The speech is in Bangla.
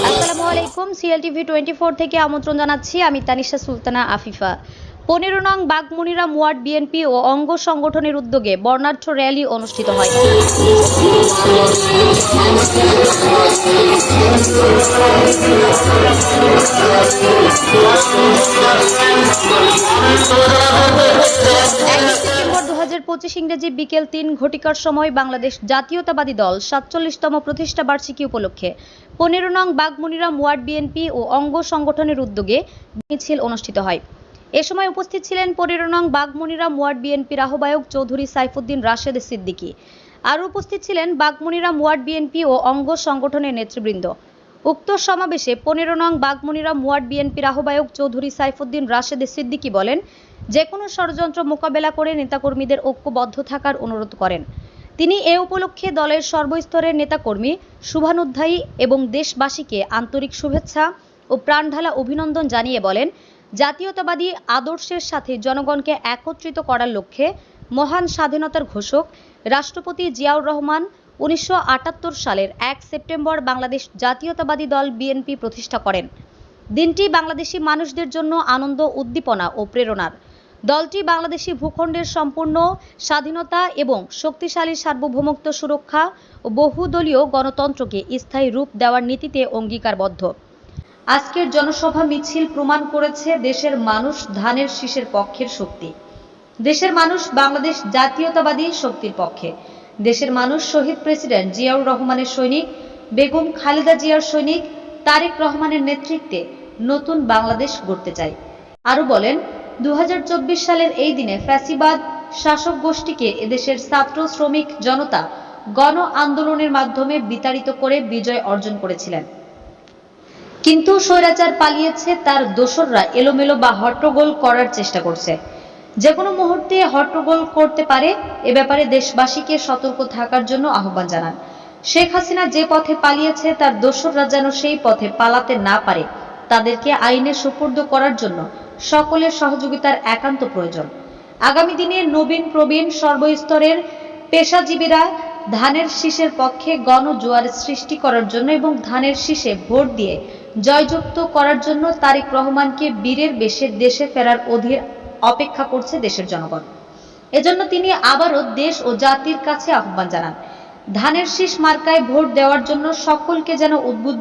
আসসালামু আলাইকুম সিএলটিভি টোয়েন্টি ফোর থেকে আমন্ত্রণ জানাচ্ছি। আমি তানিশা সুলতানা আফিফা। পনেরো নং বাগমুনিরা মুয়ার্ড বিএনপি ও অঙ্গ সংগঠনের উদ্যোগে বর্ণাঢ্য র্যালি অনুষ্ঠিত হয়। হাজার পঁচিশ ইংরেজি বিকেল তিন ঘটিকার সময় বাংলাদেশ জাতীয়তাবাদী দল সাতচল্লিশতম প্রতিষ্ঠা বার্ষিকী উপলক্ষে পনেরো নং বাগমুনিরা ওয়ার্ড বিএনপি ও অঙ্গ সংগঠনের উদ্যোগে মিছিল অনুষ্ঠিত হয়। এ সময় উপস্থিত ছিলেন পনেরো নং বাগমুনিরা ওয়ার্ড বিএনপির আহ্বায়ক চৌধুরী সাইফুদ্দিন রাশেদ সিদ্দিকী। আরও উপস্থিত ছিলেন বাগমুনিরা ওয়ার্ড বিএনপি ও অঙ্গ সংগঠনের নেতৃবৃন্দ। উক্ত সমাবেশে পনেরো নং বাগমুনিরা ওয়ার্ড বিএনপির আহ্বায়ক চৌধুরী সাইফুদ্দিন রাশেদ সিদ্দিকী বলেন যে কোনো ষড়যন্ত্র মোকাবেলা করে নেতাকর্মীদের ঐক্যবদ্ধ থাকার অনুরোধ করেন। তিনি এ উপলক্ষে দলের সর্বস্তরের নেতাকর্মী, শুভানুধ্যায়ী এবং দেশবাসীকে আন্তরিক শুভেচ্ছা ও প্রাণঢালা অভিনন্দন জানিয়ে বলেন, জাতীয়তাবাদী আদর্শের সাথে জনগণকে একত্রিত করার লক্ষ্যে মহান স্বাধীনতার ঘোষক রাষ্ট্রপতি জিয়াউর রহমান উনিশশো আটাত্তর সালের এক সেপ্টেম্বর বাংলাদেশ জাতীয়তাবাদী দল বিএনপি প্রতিষ্ঠা করেন। দিনটি বাংলাদেশি মানুষদের জন্য আনন্দ, উদ্দীপনা ও প্রেরণার। দলটি বাংলাদেশি ভূখণ্ডের সম্পূর্ণ স্বাধীনতা এবং শক্তিশালী সার্বভৌমত্ব সুরক্ষা ও বহুদলীয় গণতন্ত্রকে স্থায়ী রূপ দেওয়ার নীতিতে অঙ্গীকারবদ্ধ। আজকের জনসভা মিছিল প্রমাণ করেছে দেশের মানুষ ধানের শীষের পক্ষের শক্তি। দেশের মানুষ বাংলাদেশ জাতীয়তাবাদী শক্তির পক্ষে। দেশের মানুষ শহীদ প্রেসিডেন্ট জিয়াউর রহমানের সৈনিক, বেগম খালেদা জিয়ার সৈনিক তারেক রহমানের নেতৃত্বে নতুন বাংলাদেশ গড়তে চায়। আরও বলেন দু সালের এই দিনে ফ্যাসিবাদ শাসক গোষ্ঠীকে এদেশের ছাত্র শ্রমিক জনতা গণ আন্দোলনের মাধ্যমে বিতাড়িত করে বিজয় অর্জন করেছিলেন। কিন্তু স্বৈরাচার পালিয়েছে তার দোসররা এলোমেলো বা হট্টগোল করার চেষ্টা করছে। যে কোনো মুহূর্তে হট্টগোল করতে পারে, এ ব্যাপারে দেশবাসীকে সতর্ক থাকার জন্য আহ্বান জানান। শেখ হাসিনা যে পথে পালিয়েছে, তার দোসররা যেন সেই পথে পালাতে না পারে, তাদেরকে আইনে সুপর্দ করার জন্য সকলের সহযোগিতার একান্ত প্রয়োজন। আগামী দিনে নবীন প্রবীণ সর্বস্তরের পেশাজীবীরা ধানের শীষের পক্ষে গণ গণজোয়ার সৃষ্টি করার জন্য এবং ধানের শীষে ভোট দিয়ে জয়যুক্ত করার জন্য তারেক রহমানকে বীরের বেশে দেশে ফেরার অধীর অপেক্ষা করছে দেশের জনগণ। এজন্য তিনি আবারও দেশ ও জাতির কাছে আহ্বান জানান। ধানের শীষ মার্কায় ভোট দেওয়ার জন্য সকলকে যেন উদ্বুদ্ধ